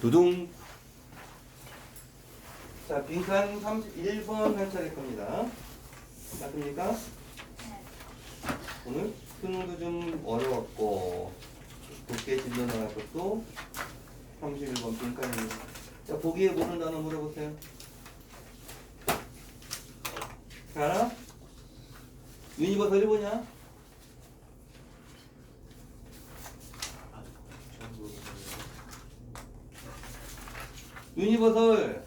두둥. 자, 빈칸 31번 한 차례 겁니다. 맞습니까? 오늘 수능도 좀 어려웠고, 두께 진도 나갈 것도 31번 빈칸입니다. 자, 보기에 모르는 단어 물어보세요. 잘 알아? 유니버설이 뭐냐? 유니버설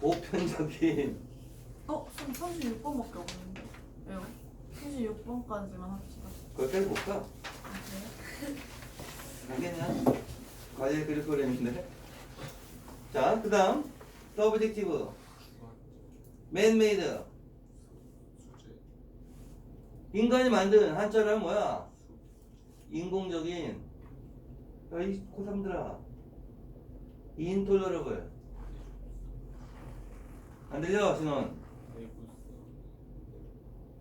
보편적인 어? 선 36번밖에 없는데 왜요? 36번까지만 합시다 그걸 빼볼까? 아, 그래요? 알겠냐? 과제 그릴 거랬는데 자, 그 다음 서브젝티브 맨메이드 인간이 만든 한자는 뭐야? 인공적인 야 이 고3들아. 인톨러러블 안 들려 신원?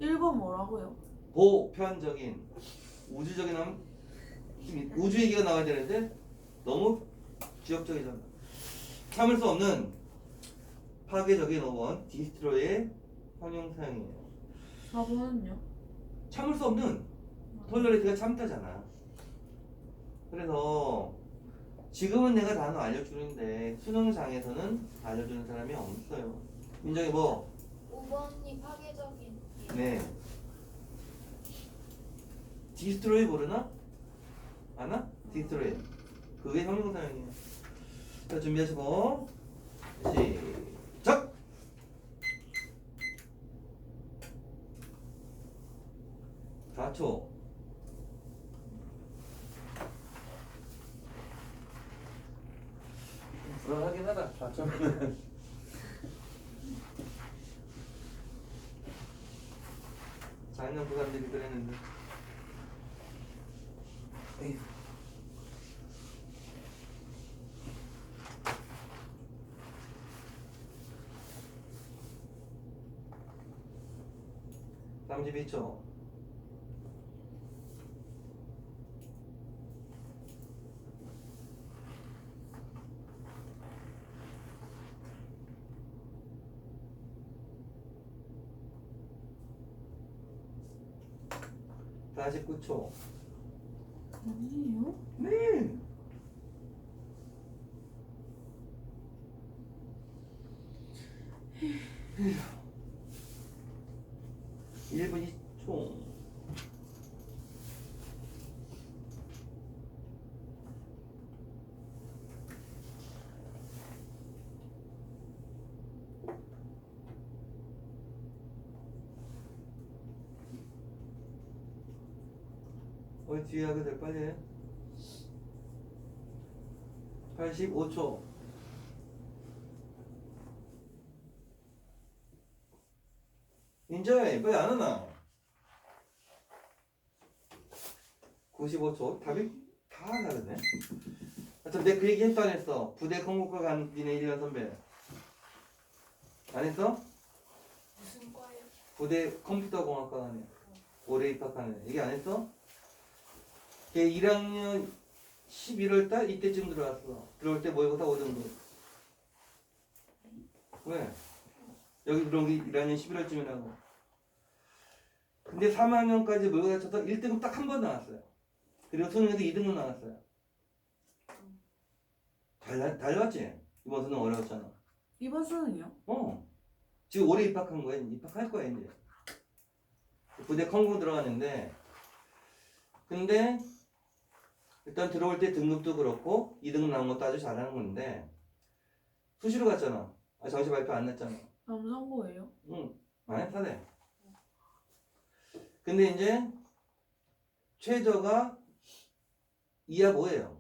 1번 뭐라고요? 보편적인 우주적인 함? 우주 얘기가 나와야 되는데 너무 지역적이잖아. 참을 수 없는 파괴적인 5번 디스트로의 형용 사용이에요. 4번은요? 참을 수 없는 톨러레이트가 참다잖아 그래서 지금은 내가 단어 알려주는데 수능장에서는 알려주는 사람이 없어요 민정이 뭐 5번이 파괴적인 네. 디스트로이 모르나? 아나? 디스트로이. 그게 형용사용이에요. 자, 준비하시고. 시작! 사초 불안하긴 하다. 좌측. 작년 부산들이 그랬는데. 에휴. 남집 있죠? 49초. 아니에요? 네. 어, 뒤에 하거들 빨리 해. 85초. 인자이 빨리 안 하나? 95초. 답이 다 다르네. 하여튼 내가 그 얘기 했다 안 했어? 부대 건국과 간 니네 이리간 선배. 안 했어? 무슨 과예요? 부대 컴퓨터공학과 가네. 올해 입학하네. 얘기 안 했어? 걔 1학년 11월 달 이때쯤 들어왔어. 들어올 때 모의고사 5등급. 왜? 여기 들어온 게 1학년 11월쯤이라고. 근데 3학년까지 모의고사 쳐서 1등급 딱 한 번 나왔어요. 그리고 수능에서 2등급 나왔어요. 달, 달랐지? 이번 수능 어려웠잖아. 이번 수능이요? 어. 지금 올해 입학한 거야. 입학할 거야, 이제. 부대 컴고 들어갔는데, 근데, 일단 들어올 때 등급도 그렇고, 2등급 나온 것도 아주 잘하는 건데, 수시로 갔잖아. 아, 정시 발표 안 났잖아. 남성고예요? 응, 많이 했다네. 근데 이제, 최저가 2하 5예요.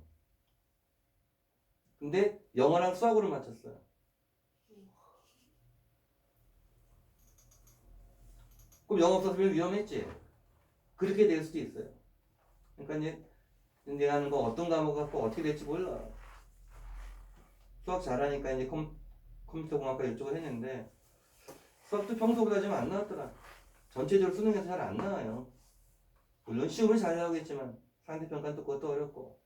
근데, 영어랑 수학으로 맞췄어요. 그럼 영어 없었으면 위험했지. 그렇게 될 수도 있어요. 그러니까 이제 내가 하는 거 어떤 과목 갖고 어떻게 될지 몰라. 수학 잘하니까 이제 컴, 컴퓨터 공학과 이쪽을 했는데 수학도 평소보다 좀 안 나왔더라. 전체적으로 수능에서 잘 안 나와요. 물론 시험은 잘 나오겠지만 상대평가는 또 그것도 어렵고.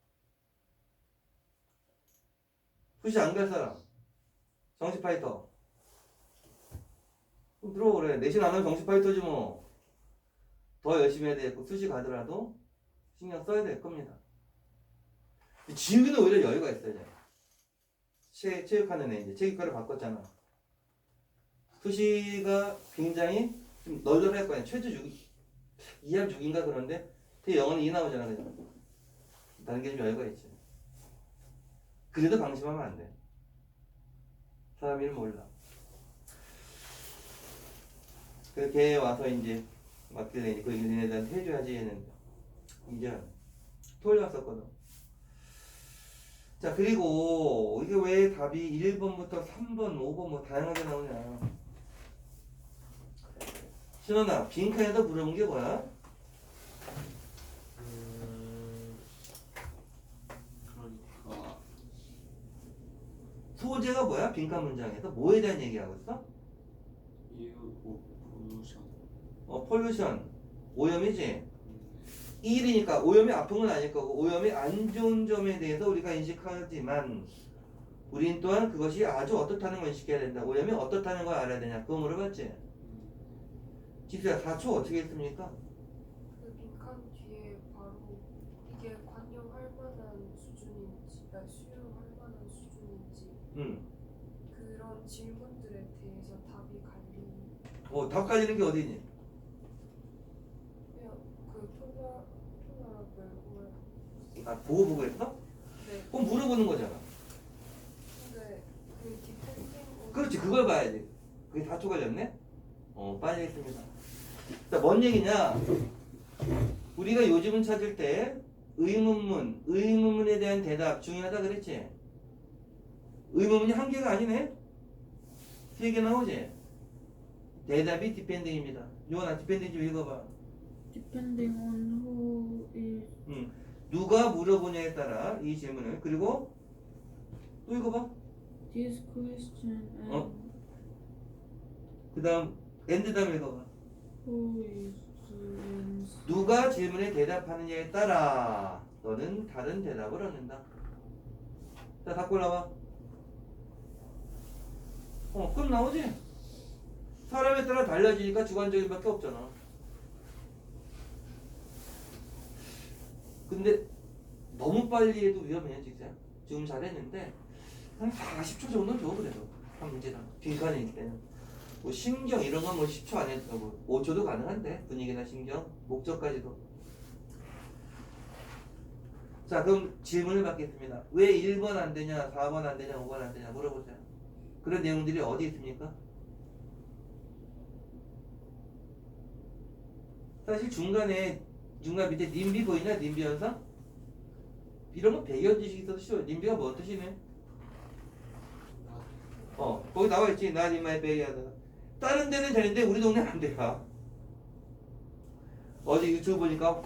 수시 안 갈 사람 정시 파이터 그럼 들어오래 내신 안 하면 정시 파이터지 뭐 더 열심히 해야 되겠고 수시 가더라도 신경 써야 될 겁니다 지우기는 오히려 여유가 있어요 체육하는 애 이제 체육과를 바꿨잖아 수시가 굉장히 좀 널널할 거야 최저 6 2합 6인가 그런데 되게 영어는 2 나오잖아 그죠 다른 게 좀 여유가 있지 그래도 방심하면 안 돼. 사람 이름 몰라. 그걔 와서 이제 이제 그 일인에다가 해줘야지 했는데 이제 토요일 왔었거든. 자 그리고 이게 왜 답이 1번부터 3번, 5번 뭐 다양하게 나오냐. 신원아 빈칸에다 물어본 게 뭐야? 음, 그러니까 소재가 뭐야? 빈칸 문장에서 뭐에 대한 얘기하고 있어? 이유 뭐 pollution 어, 폴루션, 오염이지? 음, 1이니까 오염이 아픈 건 아닐 거고 오염이 안 좋은 점에 대해서 우리가 인식하지만 우린 또한 그것이 아주 어떻다는 걸 인식해야 된다. 오염이 어떻다는 걸 알아야 되냐. 그거 물어봤지? 음, 지수야 4초 어떻게 했습니까? 그 빈칸 뒤에 바로 이게 관여할 만한 수준인지, 아, 수용할 만한 수준인지 응. 그런 질문들에 대해서 답이 갈리는 어, 답 가지는 게 어디니? 그냥 그 토나 토나라벨 왜? 아, 보고 보고 했어? 네. 그럼 물어보는 거잖아. 근데 그 디펜딩 그렇지, 그걸 봐야지. 그게 4초 걸렸네? 어, 빨리 했습니다. 자, 뭔 얘기냐? 우리가 요즘은 찾을 때 의문문, 의문문에 대한 대답 중요하다 그랬지? 의문문이 한 개가 아니네? 세 개 나오지? 대답이 디펜딩입니다. 요거나 디펜딩 좀 읽어봐. Depending on who is 음, 누가 물어보냐에 따라 이 질문을 그리고 또 읽어봐. this question and 어? 그 다음 엔드 다음 읽어봐. who is answer. 누가 질문에 대답하느냐에 따라 너는 다른 대답을 얻는다. 자, 다 골라봐. 어, 그럼 나오지? 사람에 따라 달라지니까 주관적인 밖에 없잖아. 근데 너무 빨리 해도 위험해, 진짜. 지금 잘했는데 한 40초 정도는 줘, 그래도. 한 문제당. 빈칸에 있을 때는. 뭐 신경 이런 건 뭐 10초 안에 뭐 5초도 가능한데 분위기나 신경 목적까지도 자 그럼 질문을 받겠습니다 왜 1번 안 되냐 4번 안 되냐 5번 안 되냐 물어보세요 그런 내용들이 어디 있습니까 사실 중간에 중간 밑에 님비 보이냐 님비 현상 이런 거 배경 지식이 있어도 쉬워요 님비가 뭐 뜻이네? 어 거기 나와 있지. 난 이마에 베이 하다가 다른 데는 되는데 우리 동네는 안 돼요. 어제 유튜브 보니까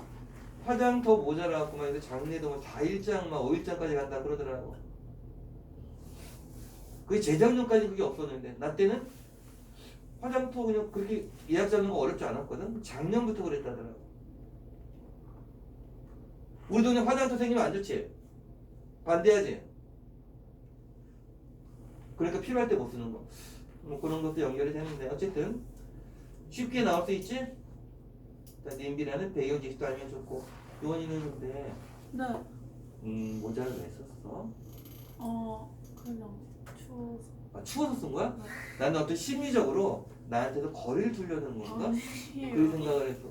화장 더 모자라갖고 막 이거 장례도 뭐 4일장 막 5일장까지 간다 그러더라고. 그게 재작년까지 그게 없었는데 나 때는 화장터 그냥 그렇게 예약 잡는 거 어렵지 않았거든? 작년부터 그랬다더라고 우리 동네 화장터 생기면 안 좋지 반대하지 그러니까 필요할 때 못 쓰는 거. 뭐 그런 것도 연결이 되는데 어쨌든 쉽게 나올 수 있지? 자, 님비라는 배경 지식도 알면 좋고 요원이는 근데 네. 음 모자를 왜 썼어? 어 그냥 추워서. 아, 추워서 쓴 거야? 네. 나는 어떤 심리적으로 나한테도 거리를 두려는 건가? 그 아니에요. 생각을 했어.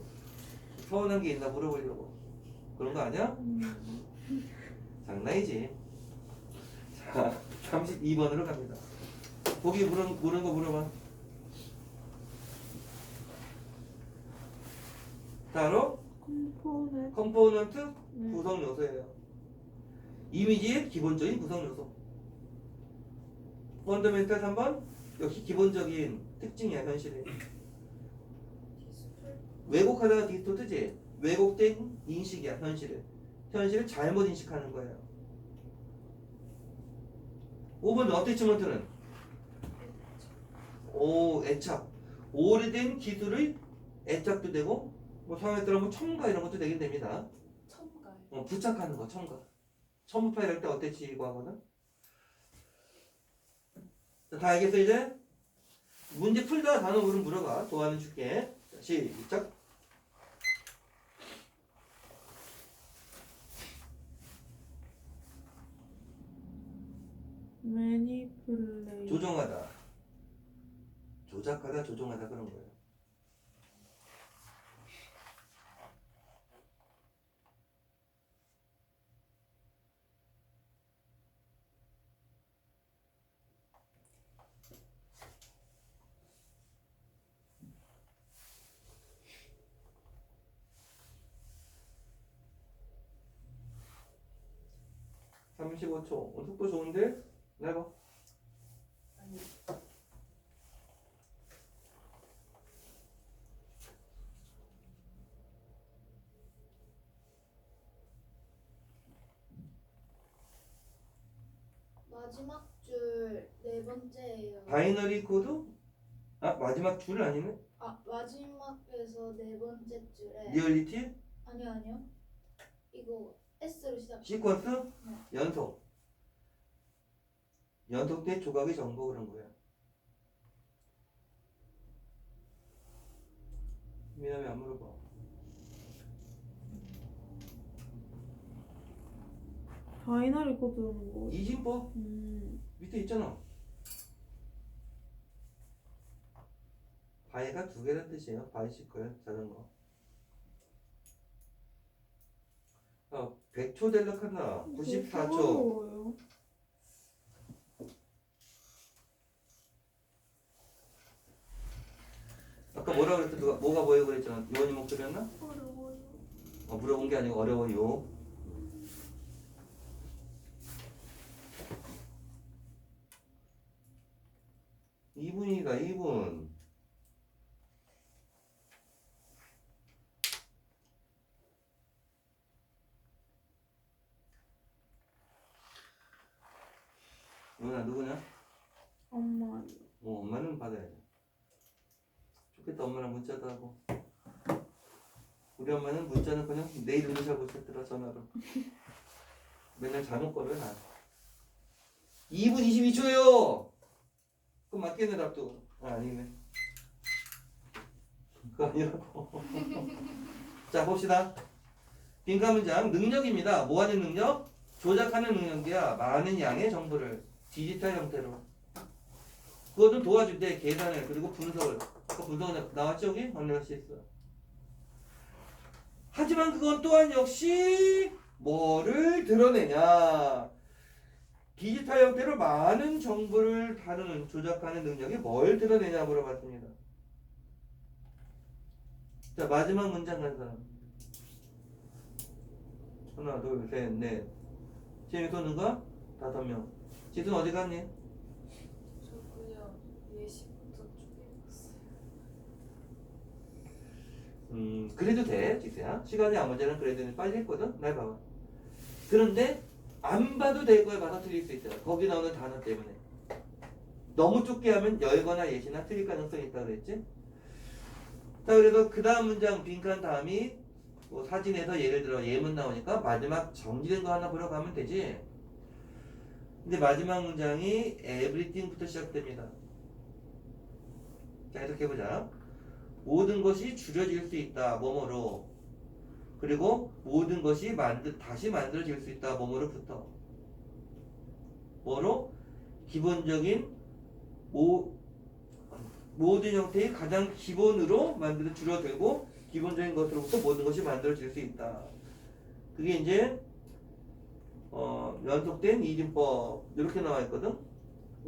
서운한 게 있나 물어보려고. 그런 거 아니야? 음, 장난이지. 자, 32번으로 갑니다. 보기 물은, 물은 거 물어봐. 바로 component. 컴포넌트 네. 구성 요소예요. 이미지의 기본적인 구성 요소. 펀더멘탈 3번 역시 기본적인 특징이야 현실에. 왜곡하다가 디스토트지 왜곡된 인식이야 현실을. 현실을 잘못 인식하는 거예요. 5번 어태치먼트는 오 애착 오래된 기술의 애착도 되고 뭐 상황에 따라 뭐 첨가 이런 것도 되긴 됩니다. 첨가요. 어, 부착하는 거 첨가 첨부 파일 할 때 어태치고 하거든 자, 다 알겠어 이제? 문제 풀다가 단어 물은 물어봐. 도와는 줄게. 자, 시작. Manipulate 조정하다. 조작하다, 조종하다 그런 거예요. (35초) 어, 속도 좋은데? 내봐 아니 마지막 줄 네 번째예요. 바이너리 코드? 아 마지막 줄 아니네? 아 마지막에서 네 번째 줄에 리얼리티? 아니요 아니요. 이거 S로 시작. 시퀀스? 연속 연속된 조각의 정보 그런 거야 미남이 안 물어봐. 바이너리 코드는 뭐 이진법? 음, 밑에 있잖아. 바이가 두 개란 뜻이에요. 바이실 거예요 작은 거. 어, 100초 될락한다. 94초 어려워요. 아까 뭐라 그랬어? 보여 그랬잖아. 요원이 목소리였나? 어려워요. 어, 물어본 게 아니고 어려워요. 이분이다이분 누구냐 누구냐? 엄마 어, 엄마는 받아야지. 좋겠다, 엄마랑 문자도 하고. 우리 엄마는 문자는 그냥 내 이름도 잘 못했더라, 전화로. 맨날 잘못 걸어요, 나. 2분 22초요! 그럼 맞겠네, 답도. 아, 아니네. 그거 아니라고. 자, 봅시다. 빈칸 문장, 능력입니다. 뭐 하는 능력? 조작하는 능력이야. 많은 양의 정보를 디지털 형태로. 그것도 도와줄 때 계산을 그리고 분석을 아까 분석은 나왔죠 여기? 언니가 했어 하지만 그건 또한 역시 뭐를 드러내냐. 디지털 형태로 많은 정보를 다루는 조작하는 능력이 뭘 드러내냐 물어봤습니다. 자 마지막 문장 간 사람. 하나 둘 셋 넷. 지금 또 누가? 다섯 명. 지금 어디 갔니? 저 그냥 예시부터 쭉 읽었어요. 음, 그래도 돼, 지수야. 시간이 안 문제는 그래도 빨리 했거든? 날 봐봐. 그런데, 안 봐도 될 거에 틀릴 수 있어요. 거기 나오는 단어 때문에. 너무 좁게 하면 열거나 예시나 틀릴 가능성이 있다 그랬지? 자, 그래서 그 다음 문장 빈칸 다음이 뭐 사진에서 예를 들어 예문 나오니까 마지막 정리된 거 하나 보러 가면 되지? 근데 마지막 문장이 everything부터 시작됩니다. 자, 해석해보자. 모든 것이 줄여질 수 있다. 뭐뭐로. 그리고 모든 것이 만들 다시 만들어질 수 있다. 뭐뭐로부터. 뭐로? 기본적인 모, 모든 형태의 가장 기본으로 만들어 줄어들고 기본적인 것으로부터 모든 것이 만들어질 수 있다. 그게 이제 어, 연속된 이진법 이렇게 나와 있거든.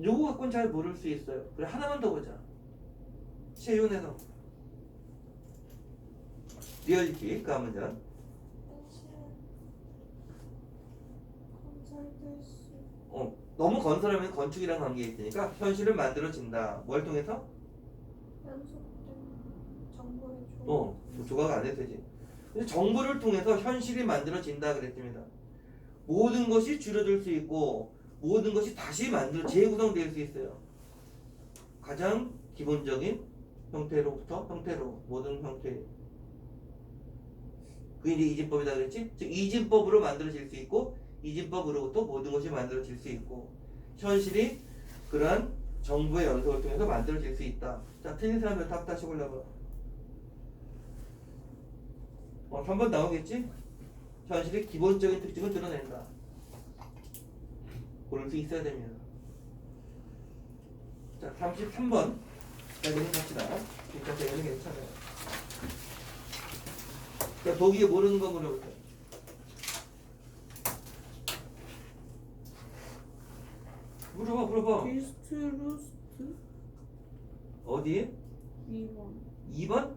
요거 갖고는 잘 모를 수 있어요. 그래 하나만 더 보자. 채윤에서 리얼리티 그 컨설테이션. 어, 너무 건설하면 건축이랑 관계 있으니까 현실을 만들어진다 뭘 통해서? 어 조각 안 해도 되지 근데 정보를 통해서 현실이 만들어진다 그랬습니다 모든 것이 줄여들 수 있고 모든 것이 다시 만들어 재구성될 수 있어요 가장 기본적인 형태로부터 형태로 모든 형태 그게 이제 이진법이다 그랬지? 즉 이진법으로 만들어질 수 있고 이진법으로부터 모든 것이 만들어질 수 있고 현실이 그러한 정부의 연속을 통해서 만들어질 수 있다. 자, 틀린 사람들 답 다시 골라봐. 어, 3번 나오겠지? 현실의 기본적인 특징을 드러낸다. 고를 수 있어야 됩니다. 자, 33번. 자, 여기 갑시다. 일단 대결은 괜찮아요. 자, 독일에 모르는 거 물어보세요. 물어봐, 물어봐. 디스트루스트 어디? 2번 2번?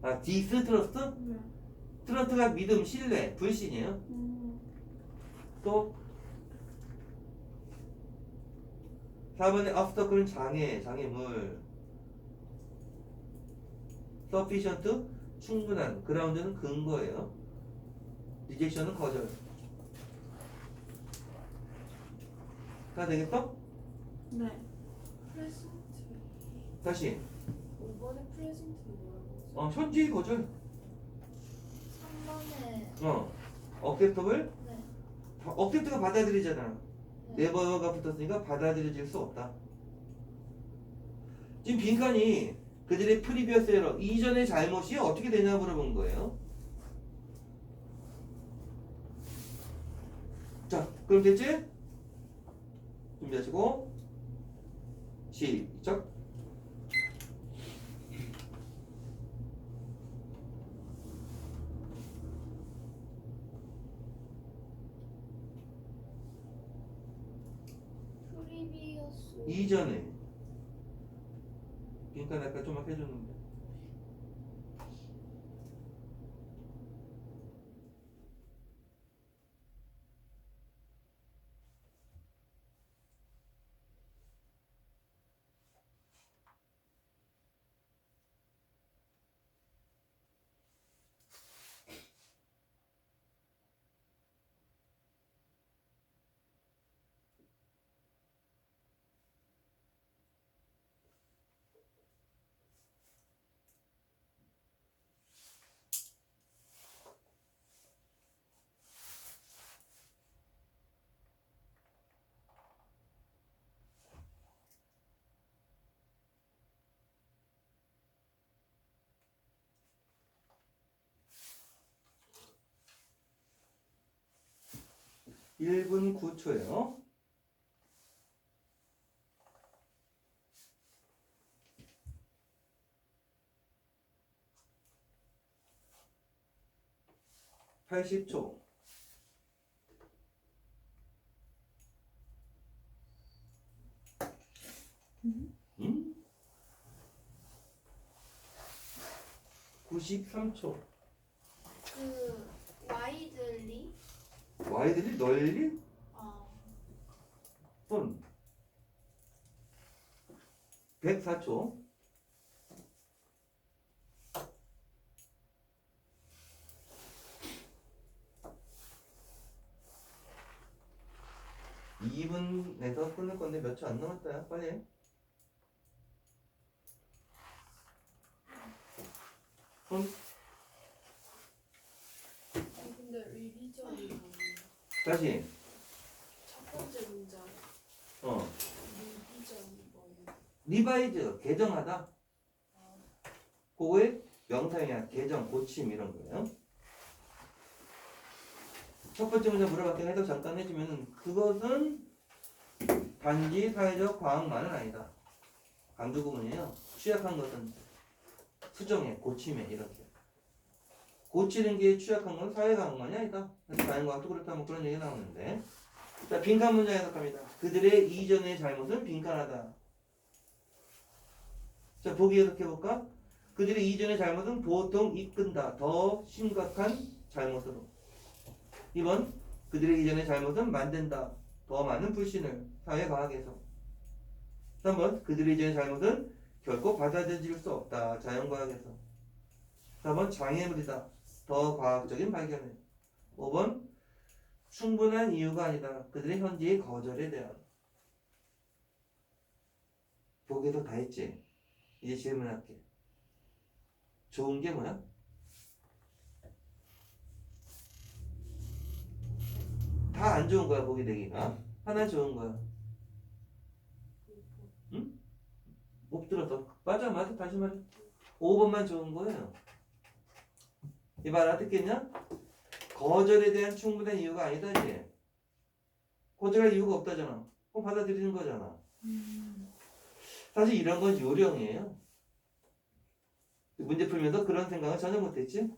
아, 디스 트러스트? 네 트러스트가 믿음, 신뢰, 불신이에요. 음, 또 4번에 obstacle은 장애, 장애물 sufficient 충분한 ground는 근거예요 rejection은 거절 다 되겠어? 네 프레젠트. 다시 5번의 프레젠트는 뭐라고? 어, 현재의 거절 3번에 어, acceptable 네. accept가 받아들이잖아 네. 네버가 붙었으니까 받아들여질 수 없다. 지금 빈칸이 그들의 프리비어스 에러 이전의 잘못이 어떻게 되냐 물어본 거예요. 자, 그럼 됐지? 준비하시고 시작. 프리비어스 이전에 빈칸 아까 좀만 해줬는데. 일분 9초예요. 팔십 초. 음? 93초. 그 와이들리 와이드리 널리 어. 손 104초. 이분 내서 끊을 건데 몇 초 안 남았다. 빨리. 해. 손 아니, 근데 리비전이 뭐예요? 다시. 첫 번째 문장. 어. 뭐예요? 리바이즈 개정하다. 그거의 명사형이야 개정 고침 이런 거예요. 첫 번째 문제 물어봤더니 해석 잠깐 해주면은 그것은 단지 사회적 과학만은 아니다. 강조 구문이에요. 취약한 것은 수정해 고침해 이렇게 고치는 게 취약한 건 사회 과학만이 아니다 그래서 자연과학도 그렇다 뭐 그런 얘기 나오는데 자 빈칸 문제 해석합니다 그들의 이전의 잘못은 빈칸하다 자, 보기 해석해 볼까? 그들의 이전의 잘못은 보통 이끈다. 더 심각한 잘못으로. 2번, 그들의 이전의 잘못은 만든다. 더 많은 불신을 사회과학에서. 3번, 그들의 이전의 잘못은 결코 받아들일 수 없다. 자연과학에서. 4번, 장애물이다. 더 과학적인 발견을. 5번, 충분한 이유가 아니다. 그들의 현재의 거절에 대한. 보기에서 다 했지? 이제 질문할게. 좋은 게 뭐야? 다 안 좋은 거야 보기 내기가. 하나 좋은 거야. 응? 못 들었어. 맞아, 맞아. 다시 말해. 5번만 좋은 거예요. 이 말 알아듣겠냐? 거절에 대한 충분한 이유가 아니다, 이게. 거절할 이유가 없다잖아. 그럼 받아들이는 거잖아. 사실 이런 건 요령이에요. 문제 풀면서 그런 생각은 전혀 못했지?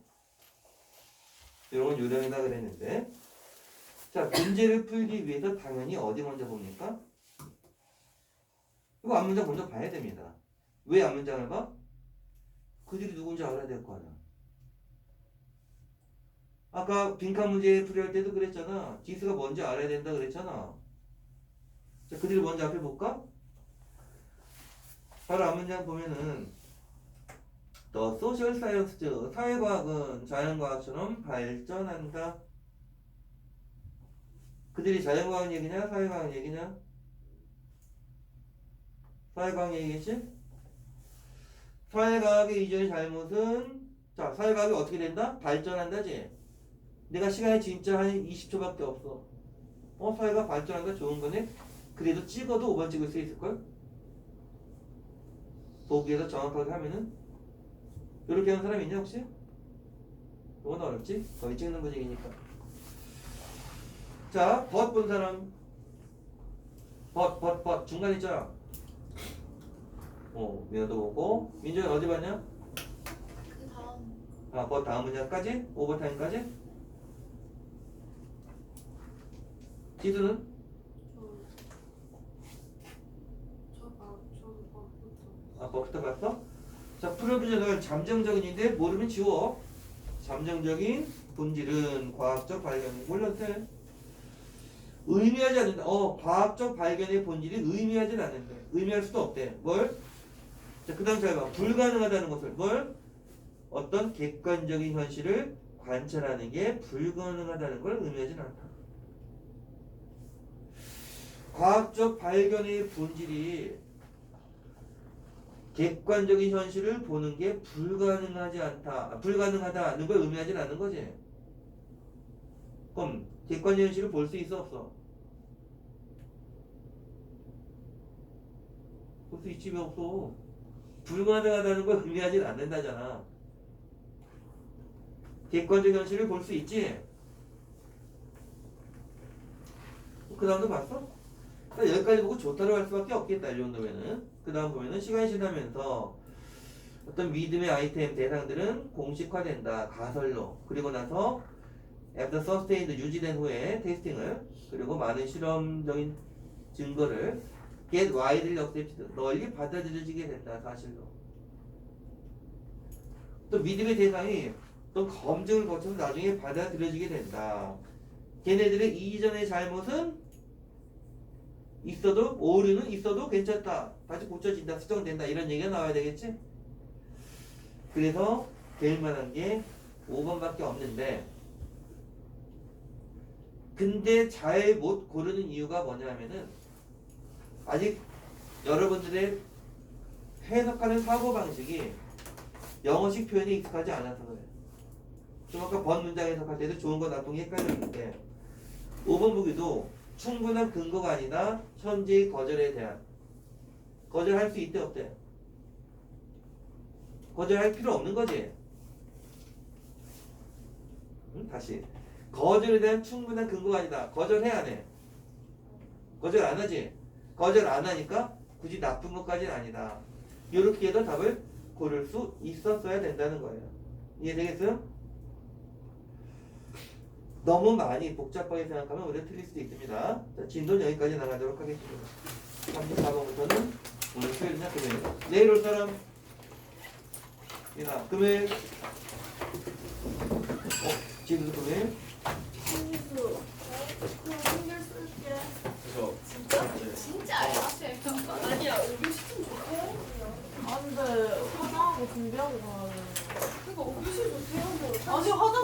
이런 건 요령이다 그랬는데. 자, 문제를 풀기 위해서 당연히 어디 먼저 봅니까? 이거 앞문장 먼저 봐야 됩니다. 왜 앞문장을 봐? 그들이 누군지 알아야 될 거 아니야. 아까 빈칸 문제 풀이할 때도 그랬잖아. 디스가 뭔지 알아야 된다 그랬잖아. 자, 그들이 먼저 앞에 볼까? 바로 앞 문장 보면은 The social science, 사회과학은 자연과학처럼 발전한다. 그들이 자연과학 얘기냐, 사회과학 얘기냐? 사회과학 얘기겠지? 사회과학의 이전의 잘못은 자, 사회과학이 어떻게 된다? 발전한다지. 내가 시간이 진짜 한 20초밖에 없어. 어, 사회가 발전한다 좋은 거네. 그래도 찍어도 5번 찍을 수 있을걸? 보기에서 정확하게 하면은 이렇게 하는 사람 있냐 혹시? 이건 어렵지? 거의 찍는 분위기니까. 자, 벗 본 사람. 벗, 벗, 벗. 중간 있잖아. 어, 민호도 보고. 민정이 어디 봤냐? 그 다음 아, 벗 다음 문장까지? 오버타임까지? 지수는? 저저저 아, 법부터 봤어? 자, 프로비저널 잠정적인인데 모르면 지워. 잠정적인 본질은 과학적 발견. 몰라도 돼. 의미하지 않는다. 어, 과학적 발견의 본질이 의미하진 않는데. 의미할 수도 없대. 뭘? 자, 그 다음 잘 봐. 불가능하다는 것을. 뭘? 어떤 객관적인 현실을 관찰하는 게 불가능하다는 걸 의미하진 않다. 과학적 발견의 본질이 객관적인 현실을 보는 게 불가능하지 않다. 아, 불가능하다는 걸 의미하진 않는 거지. 그럼 객관적 현실을 볼 수 있어 없어? 볼 수 있지 왜 없어? 불가능하다는 걸 의미하진 않는다잖아. 객관적 현실을 볼 수 있지. 그 다음도 봤어? 그러니까 여기까지 보고 좋다고 할 수밖에 없겠다 이 정도면은. 그 다음 보면은 시간이 지나면서 어떤 믿음의 아이템 대상들은 공식화된다 가설로. 그리고 나서 after sustained 유지된 후에 테스팅을 그리고 많은 실험적인 증거를 get widely accepted 널리 받아들여지게 된다 사실로. 또 믿음의 대상이 또 검증을 거쳐서 나중에 받아들여지게 된다. 걔네들의 이전의 잘못은 있어도 오류는 있어도 괜찮다. 다시 고쳐진다. 수정된다. 이런 얘기가 나와야 되겠지? 그래서 될 만한 게 5번밖에 없는데 근데 잘 못 고르는 이유가 뭐냐면은 아직 여러분들의 해석하는 사고방식이 영어식 표현에 익숙하지 않아서 그래요. 좀 아까 번 문장 해석할 때도 좋은 거 나쁜 게 헷갈렸는데 5번 보기도 충분한 근거가 아니다. 현재의 거절에 대한 거절할 수 있대 없대? 거절할 필요 없는 거지. 응? 다시 거절에 대한 충분한 근거가 아니다. 거절해야 돼. 거절 안 하지. 거절 안 하니까 굳이 나쁜 것까지는 아니다. 이렇게 해서 답을 고를 수 있었어야 된다는 거예요. 이해되겠어요? 너무 많이 복잡하게 생각하면 우리가 틀릴 수도 있습니다. 자, 진도는 여기까지 나가도록 하겠습니다. 34번부터는 오늘 수요일이나 금요일. 내일 올 사람? 이나, 금요일? 어, 지금 금요일? 친구. 그럼 한결 쓸게. 그래서 진짜? 네. 진짜야? 아니야 오기 시좀 좋고 안 돼. 화장하고 준비하고 가야 돼. 그러니까 오기 시 좋대요 아니 화장